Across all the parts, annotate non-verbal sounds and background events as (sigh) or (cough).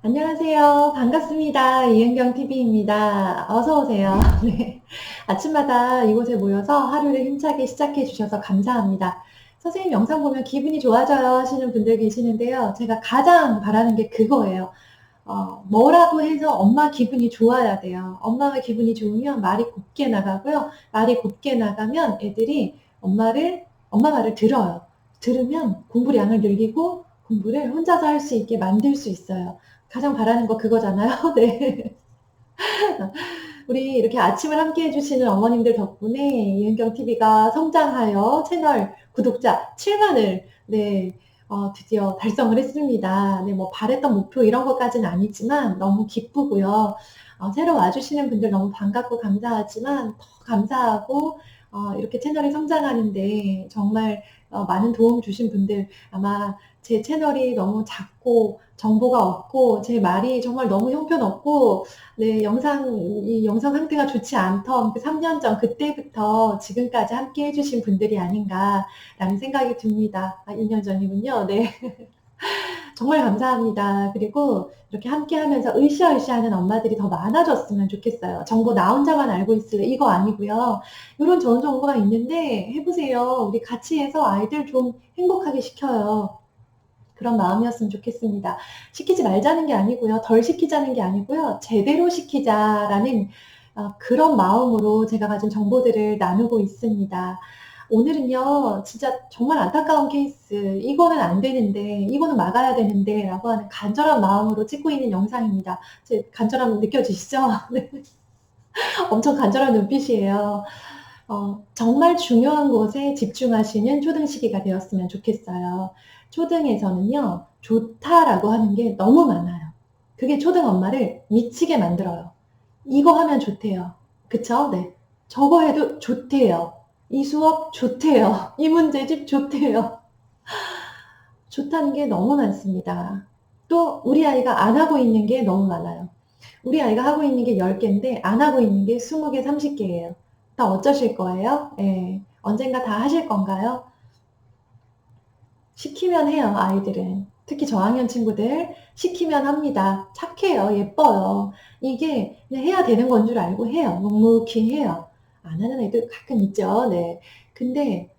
안녕하세요. 반갑습니다. 이은경 TV입니다. 어서 오세요. (laughs) 네. 아침마다 이곳에 모여서 하루를 힘차게 시작해 주셔서 감사합니다. 선생님 영상 보면 기분이 좋아져요 하시는 분들 계시는데요. 제가 가장 바라는 게 그거예요. 어, 뭐라도 해서 엄마 기분이 좋아야 돼요. 엄마가 기분이 좋으면 말이 곱게 나가고요. 말이 곱게 나가면 애들이 엄마를, 엄마 말을 들어요. 들으면 공부량을 늘리고 공부를 혼자서 할 수 있게 만들 수 있어요. 가장 바라는 거 그거잖아요. (laughs) 네. (laughs) 우리 이렇게 아침을 함께 해주시는 어머님들 덕분에 이은경 TV가 성장하여 채널 구독자 7만을 네, 어, 드디어 달성을 했습니다. 네, 뭐 바랬던 목표 이런 것까지는 아니지만 너무 기쁘고요. 어, 새로 와주시는 분들 너무 반갑고 감사하지만 더 감사하고 어, 이렇게 채널이 성장하는데 정말 어, 많은 도움 주신 분들 아마 제 채널이 너무 작고 정보가 없고 제 말이 정말 너무 형편없고 네 영상 이 영상 상태가 좋지 않던 그 3년 전 그때부터 지금까지 함께 해주신 분들이 아닌가라는 생각이 듭니다. 아, 2년 전이군요. 네. (laughs) 정말 감사합니다. 그리고 이렇게 함께 하면서 으쌰으쌰 하는 엄마들이 더 많아졌으면 좋겠어요. 정보 나 혼자만 알고 있을래? 이거 아니고요. 이런 좋은 정보가 있는데 해보세요. 우리 같이 해서 아이들 좀 행복하게 시켜요. 그런 마음이었으면 좋겠습니다. 시키지 말자는 게 아니고요. 덜 시키자는 게 아니고요. 제대로 시키자라는 어, 그런 마음으로 제가 가진 정보들을 나누고 있습니다. 오늘은요, 진짜 정말 안타까운 케이스, 이거는 안 되는데, 이거는 막아야 되는데, 라고 하는 간절한 마음으로 찍고 있는 영상입니다. 제 간절함 느껴지시죠? (laughs) 네. 엄청 간절한 눈빛이에요. 어, 정말 중요한 곳에 집중하시는 초등 시기가 되었으면 좋겠어요. 초등에서는요, 좋다라고 하는 게 너무 많아요. 그게 초등 엄마를 미치게 만들어요. 이거 하면 좋대요. 그쵸? 네. 저거 해도 좋대요. 이 수업 좋대요. 이 문제집 좋대요. 좋다는 게 너무 많습니다. 또 우리 아이가 안 하고 있는 게 너무 많아요. 우리 아이가 하고 있는 게 10개인데 안 하고 있는 게 20개, 30개예요. 다 어쩌실 거예요? 예. 언젠가 다 하실 건가요? 시키면 해요, 아이들은. 특히 저학년 친구들 시키면 합니다. 착해요, 예뻐요. 이게 해야 되는 건 줄 알고 해요. 묵묵히 해요. 안 하는 애들 가끔 있죠. 네. 근데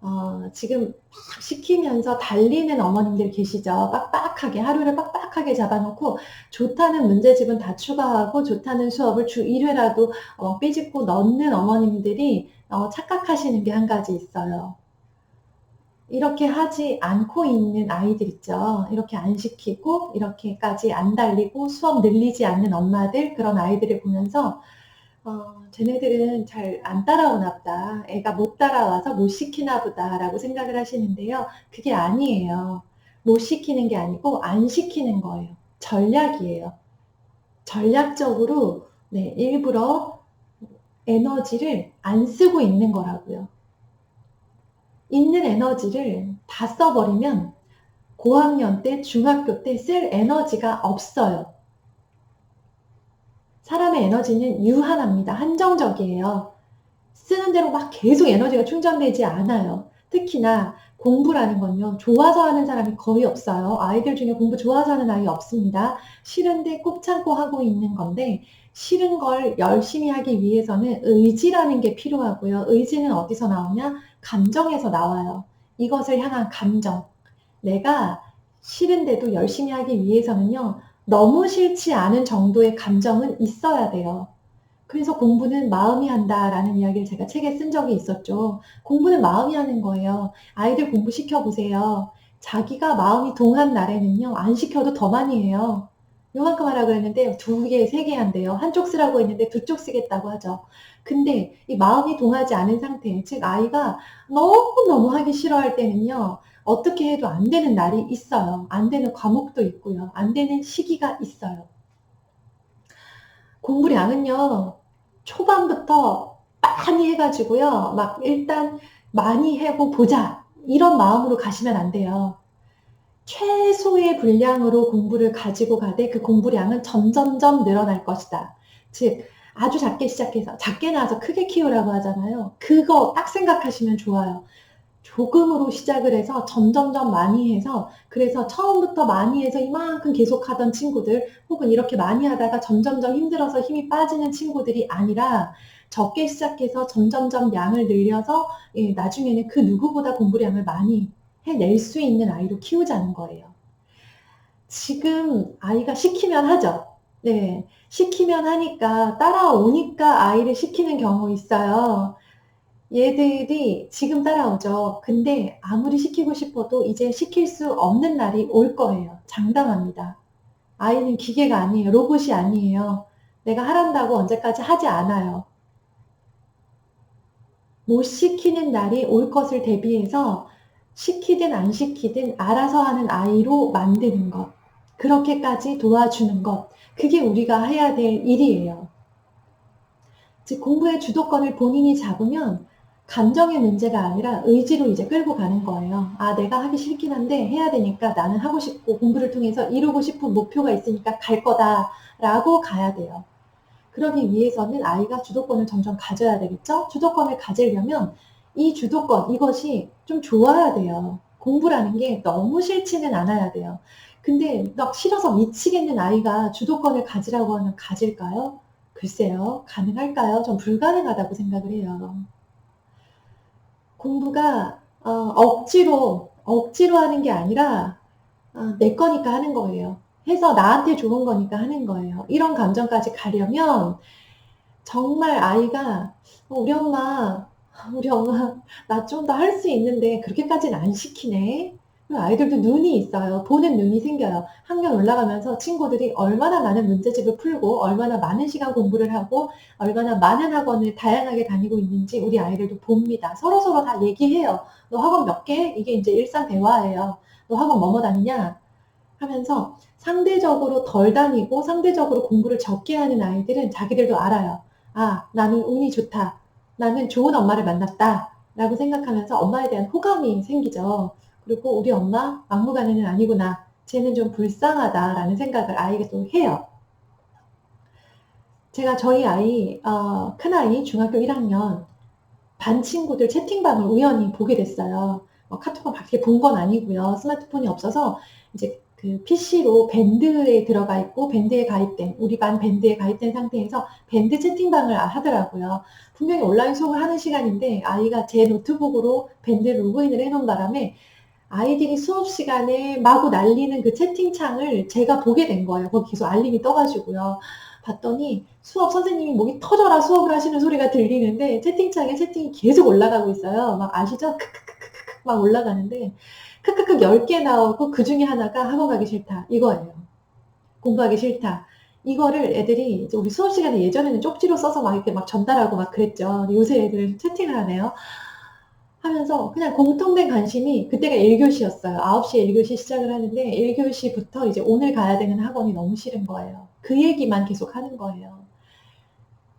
어, 지금 막 시키면서 달리는 어머님들 계시죠. 빡빡하게 하루를 빡빡하게 잡아놓고 좋다는 문제집은 다 추가하고 좋다는 수업을 주 1회라도 어, 삐집고 넣는 어머님들이 어, 착각하시는 게 한 가지 있어요. 이렇게 하지 않고 있는 아이들 있죠. 이렇게 안 시키고 이렇게까지 안 달리고 수업 늘리지 않는 엄마들 그런 아이들을 보면서 어, 쟤네들은 잘 안 따라오나 보다. 애가 못 따라와서 못 시키나 보다라고 생각을 하시는데요. 그게 아니에요. 못 시키는 게 아니고 안 시키는 거예요. 전략이에요. 전략적으로 네, 일부러 에너지를 안 쓰고 있는 거라고요. 있는 에너지를 다 써버리면 고학년 때, 중학교 때 쓸 에너지가 없어요. 사람의 에너지는 유한합니다. 한정적이에요. 쓰는 대로 막 계속 에너지가 충전되지 않아요. 특히나 공부라는 건요, 좋아서 하는 사람이 거의 없어요. 아이들 중에 공부 좋아서 하는 아이 없습니다. 싫은데 꼭 참고 하고 있는 건데, 싫은 걸 열심히 하기 위해서는 의지라는 게 필요하고요. 의지는 어디서 나오냐? 감정에서 나와요. 이것을 향한 감정. 내가 싫은데도 열심히 하기 위해서는요, 너무 싫지 않은 정도의 감정은 있어야 돼요. 그래서 공부는 마음이 한다라는 이야기를 제가 책에 쓴 적이 있었죠. 공부는 마음이 하는 거예요. 아이들 공부 시켜 보세요. 자기가 마음이 동한 날에는요, 안 시켜도 더 많이 해요. 요만큼 하라 그랬는데 두 개, 세 개 한대요. 한쪽 쓰라고 했는데 두 쪽 쓰겠다고 하죠. 근데 이 마음이 동하지 않은 상태, 즉 아이가 너무너무 하기 싫어할 때는요. 어떻게 해도 안 되는 날이 있어요. 안 되는 과목도 있고요. 안 되는 시기가 있어요. 공부량은요. 초반부터 많이 해가지고요. 막 일단 많이 해고 보자. 이런 마음으로 가시면 안 돼요. 최소의 분량으로 공부를 가지고 가되 그 공부량은 점점점 늘어날 것이다. 즉, 아주 작게 시작해서 작게 나와서 크게 키우라고 하잖아요. 그거 딱 생각하시면 좋아요. 조금으로 시작을 해서 점점점 많이 해서 그래서 처음부터 많이 해서 이만큼 계속 하던 친구들 혹은 이렇게 많이 하다가 점점점 힘들어서 힘이 빠지는 친구들이 아니라 적게 시작해서 점점점 양을 늘려서 예, 나중에는 그 누구보다 공부량을 많이 해낼 수 있는 아이로 키우자는 거예요. 지금 아이가 시키면 하죠. 네. 시키면 하니까 따라오니까 아이를 시키는 경우 있어요. 얘들이 지금 따라오죠. 근데 아무리 시키고 싶어도 이제 시킬 수 없는 날이 올 거예요. 장담합니다. 아이는 기계가 아니에요. 로봇이 아니에요. 내가 하란다고 언제까지 하지 않아요. 못 시키는 날이 올 것을 대비해서 시키든 안 시키든 알아서 하는 아이로 만드는 것. 그렇게까지 도와주는 것. 그게 우리가 해야 될 일이에요. 즉, 공부의 주도권을 본인이 잡으면 감정의 문제가 아니라 의지로 이제 끌고 가는 거예요. 아, 내가 하기 싫긴 한데 해야 되니까 나는 하고 싶고 공부를 통해서 이루고 싶은 목표가 있으니까 갈 거다. 라고 가야 돼요. 그러기 위해서는 아이가 주도권을 점점 가져야 되겠죠? 주도권을 가지려면 이 주도권, 이것이 좀 좋아야 돼요. 공부라는 게 너무 싫지는 않아야 돼요. 근데 막 싫어서 미치겠는 아이가 주도권을 가지라고 하면 가질까요? 글쎄요. 가능할까요? 전 불가능하다고 생각을 해요. 공부가 어, 억지로 억지로 하는 게 아니라 어, 내 거니까 하는 거예요. 해서 나한테 좋은 거니까 하는 거예요. 이런 감정까지 가려면 정말 아이가 어, 우리 엄마 우리 엄마 나 좀 더 할 수 있는데 그렇게까지는 안 시키네. 아이들도 눈이 있어요. 보는 눈이 생겨요. 학년 올라가면서 친구들이 얼마나 많은 문제집을 풀고 얼마나 많은 시간 공부를 하고 얼마나 많은 학원을 다양하게 다니고 있는지 우리 아이들도 봅니다. 서로 서로 다 얘기해요. 너 학원 몇 개? 이게 이제 일상 대화예요. 너 학원 뭐뭐 다니냐? 하면서 상대적으로 덜 다니고 상대적으로 공부를 적게 하는 아이들은 자기들도 알아요. 아, 나는 운이 좋다. 나는 좋은 엄마를 만났다. 라고 생각하면서 엄마에 대한 호감이 생기죠. 그리고 우리 엄마 막무가내는 아니구나. 쟤는 좀 불쌍하다라는 생각을 아이가 또 해요. 제가 저희 아이, 어, 큰아이 중학교 1학년 반 친구들 채팅방을 우연히 보게 됐어요. 어, 카톡을 밖에 본 건 아니고요. 스마트폰이 없어서 이제 그 PC로 밴드에 들어가 있고 밴드에 가입된 우리 반 밴드에 가입된 상태에서 밴드 채팅방을 하더라고요. 분명히 온라인 수업을 하는 시간인데 아이가 제 노트북으로 밴드 로그인을 해놓은 바람에 아이들이 수업 시간에 마구 날리는 그 채팅창을 제가 보게 된 거예요. 거기 계속 알림이 떠가지고요. 봤더니 수업 선생님이 목이 터져라 수업을 하시는 소리가 들리는데 채팅창에 채팅이 계속 올라가고 있어요. 막 아시죠? 크크크크크 막 올라가는데 크크크 10개 나오고 그 중에 하나가 학원 가기 싫다. 이거예요. 공부하기 싫다. 이거를 애들이 우리 수업 시간에 예전에는 쪽지로 써서 막 이렇게 막 전달하고 막 그랬죠. 요새 애들은 채팅을 하네요. 하면서 그냥 공통된 관심이 그때가 1교시였어요. 9시에 1교시 시작을 하는데 1교시부터 이제 오늘 가야 되는 학원이 너무 싫은 거예요. 그 얘기만 계속 하는 거예요.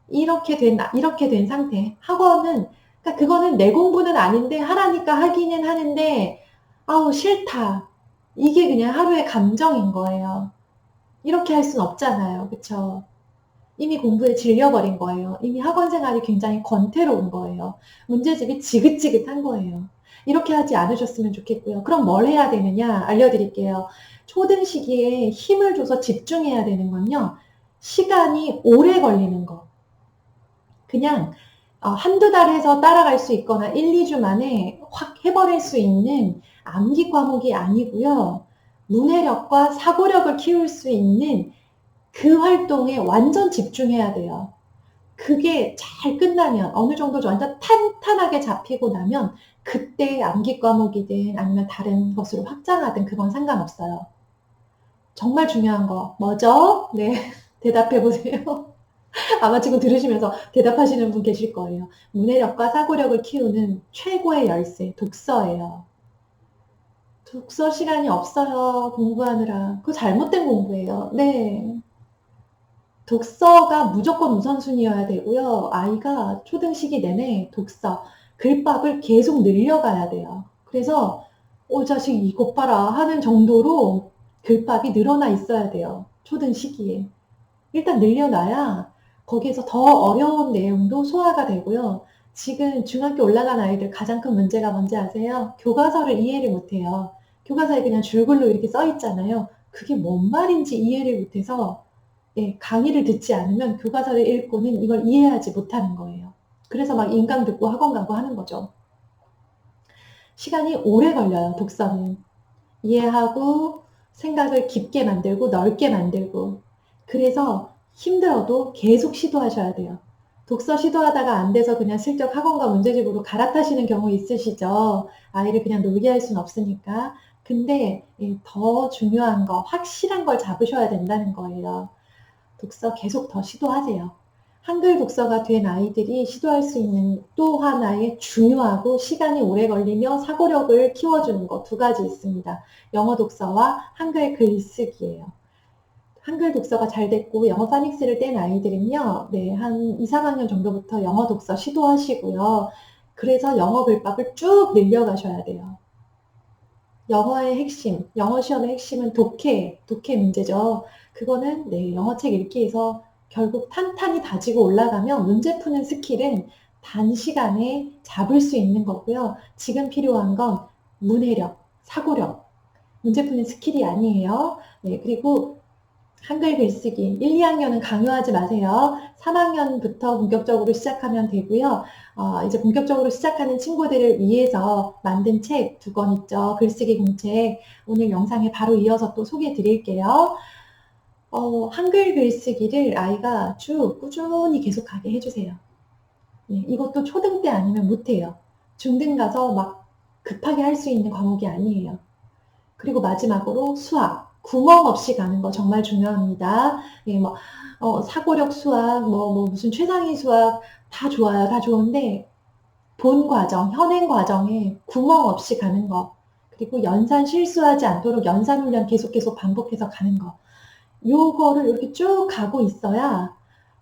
이렇게 된, 이렇게 된 상태. 학원은, 그러니까 그거는 내 공부는 아닌데 하라니까 하기는 하는데, 아우, 싫다. 이게 그냥 하루의 감정인 거예요. 이렇게 할 순 없잖아요. 그쵸? 이미 공부에 질려버린 거예요. 이미 학원 생활이 굉장히 권태로운 거예요. 문제집이 지긋지긋한 거예요. 이렇게 하지 않으셨으면 좋겠고요. 그럼 뭘 해야 되느냐 알려드릴게요. 초등 시기에 힘을 줘서 집중해야 되는 건요. 시간이 오래 걸리는 거. 그냥 어, 한두 달 해서 따라갈 수 있거나 1, 2주 만에 확 해버릴 수 있는 암기 과목이 아니고요. 문해력과 사고력을 키울 수 있는 그 활동에 완전 집중해야 돼요. 그게 잘 끝나면 어느 정도 완전 탄탄하게 잡히고 나면 그때 암기 과목이든 아니면 다른 것으로 확장하든 그건 상관없어요. 정말 중요한 거 뭐죠? 네, (laughs) 대답해 보세요. (laughs) 아마 지금 들으시면서 대답하시는 분 계실 거예요. 문해력과 사고력을 키우는 최고의 열쇠, 독서예요. 독서 시간이 없어요. 공부하느라. 그거 잘못된 공부예요. 네. 독서가 무조건 우선순위여야 되고요. 아이가 초등 시기 내내 독서, 글밥을 계속 늘려가야 돼요. 그래서 오 자식 이것 봐라 하는 정도로 글밥이 늘어나 있어야 돼요. 초등 시기에. 일단 늘려놔야 거기에서 더 어려운 내용도 소화가 되고요. 지금 중학교 올라간 아이들 가장 큰 문제가 뭔지 아세요? 교과서를 이해를 못해요. 교과서에 그냥 줄글로 이렇게 써 있잖아요. 그게 뭔 말인지 이해를 못해서 예, 강의를 듣지 않으면 교과서를 읽고는 이걸 이해하지 못하는 거예요. 그래서 막 인강 듣고 학원 가고 하는 거죠. 시간이 오래 걸려요, 독서는. 이해하고 생각을 깊게 만들고 넓게 만들고 그래서 힘들어도 계속 시도하셔야 돼요. 독서 시도하다가 안 돼서 그냥 슬쩍 학원과 문제집으로 갈아타시는 경우 있으시죠. 아이를 그냥 놀게 할 수는 없으니까. 근데 예, 더 중요한 거, 확실한 걸 잡으셔야 된다는 거예요. 독서 계속 더 시도하세요. 한글 독서가 된 아이들이 시도할 수 있는 또 하나의 중요하고 시간이 오래 걸리며 사고력을 키워주는 것 두 가지 있습니다. 영어 독서와 한글 글쓰기예요. 한글 독서가 잘 됐고 영어 파닉스를 뗀 아이들은요, 네, 한 2, 3학년 정도부터 영어 독서 시도하시고요. 그래서 영어 글밥을 쭉 늘려가셔야 돼요. 영어의 핵심, 영어 시험의 핵심은 독해, 독해 문제죠. 그거는 네, 영어 책 읽기에서 결국 탄탄히 다지고 올라가면 문제 푸는 스킬은 단시간에 잡을 수 있는 거고요. 지금 필요한 건 문해력, 사고력, 문제 푸는 스킬이 아니에요. 네, 그리고 한글 글쓰기 1, 2학년은 강요하지 마세요. 3학년부터 본격적으로 시작하면 되고요. 어, 이제 본격적으로 시작하는 친구들을 위해서 만든 책 두 권 있죠. 글쓰기 공책. 오늘 영상에 바로 이어서 또 소개해 드릴게요. 어, 한글 글쓰기를 아이가 쭉 꾸준히 계속하게 해주세요. 네, 이것도 초등 때 아니면 못해요. 중등 가서 막 급하게 할 수 있는 과목이 아니에요. 그리고 마지막으로 수학. 구멍 없이 가는 거 정말 중요합니다. 예, 뭐, 어, 사고력 수학, 뭐, 뭐, 무슨 최상위 수학 다 좋아요. 다 좋은데, 본 과정, 현행 과정에 구멍 없이 가는 거. 그리고 연산 실수하지 않도록 연산 훈련 계속 계속 반복해서 가는 거. 요거를 이렇게 쭉 가고 있어야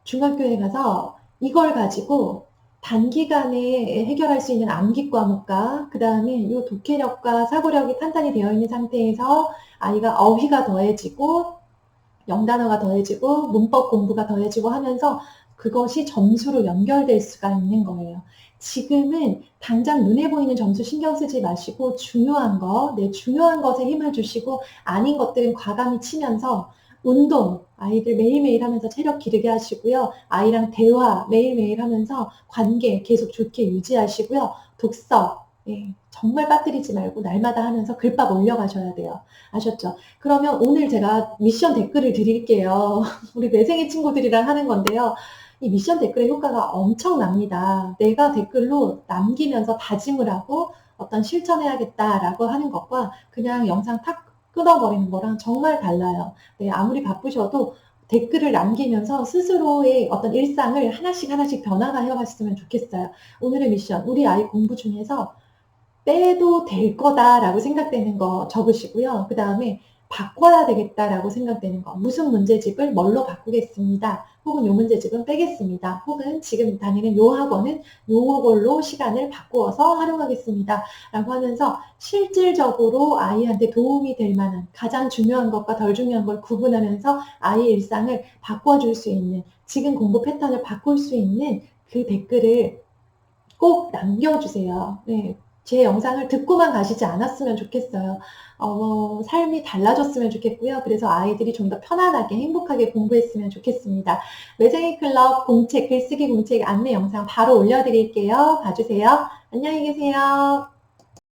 중학교에 가서 이걸 가지고 단기간에 해결할 수 있는 암기 과목과 그 다음에 요 독해력과 사고력이 탄탄히 되어 있는 상태에서 아이가 어휘가 더해지고 영단어가 더해지고 문법 공부가 더해지고 하면서 그것이 점수로 연결될 수가 있는 거예요. 지금은 당장 눈에 보이는 점수 신경 쓰지 마시고 중요한 거, 네, 중요한 것에 힘을 주시고 아닌 것들은 과감히 치면서 운동, 아이들 매일매일 하면서 체력 기르게 하시고요. 아이랑 대화 매일매일 하면서 관계 계속 좋게 유지하시고요. 독서, 예, 정말 빠뜨리지 말고 날마다 하면서 글밥 올려가셔야 돼요. 아셨죠? 그러면 오늘 제가 미션 댓글을 드릴게요. (laughs) 우리 매생이 친구들이랑 하는 건데요. 이 미션 댓글의 효과가 엄청납니다. 내가 댓글로 남기면서 다짐을 하고 어떤 실천해야겠다라고 하는 것과 그냥 영상 탁 끊어버리는 거랑 정말 달라요. 네, 아무리 바쁘셔도 댓글을 남기면서 스스로의 어떤 일상을 하나씩 하나씩 변화가 해갔으면 좋겠어요. 오늘의 미션, 우리 아이 공부 중에서 빼도 될 거다라고 생각되는 거 적으시고요. 그 다음에 바꿔야 되겠다라고 생각되는 거. 무슨 문제집을 뭘로 바꾸겠습니다. 혹은 요 문제집은 빼겠습니다. 혹은 지금 다니는 요 학원은 요걸로 시간을 바꾸어서 활용하겠습니다. 라고 하면서 실질적으로 아이한테 도움이 될 만한 가장 중요한 것과 덜 중요한 걸 구분하면서 아이 일상을 바꿔줄 수 있는 지금 공부 패턴을 바꿀 수 있는 그 댓글을 꼭 남겨주세요. 네, 제 영상을 듣고만 가시지 않았으면 좋겠어요. 어, 삶이 달라졌으면 좋겠고요. 그래서 아이들이 좀 더 편안하게 행복하게 공부했으면 좋겠습니다. 매생이 클럽 공책, 글쓰기 공책 안내 영상 바로 올려드릴게요. 봐주세요. 안녕히 계세요.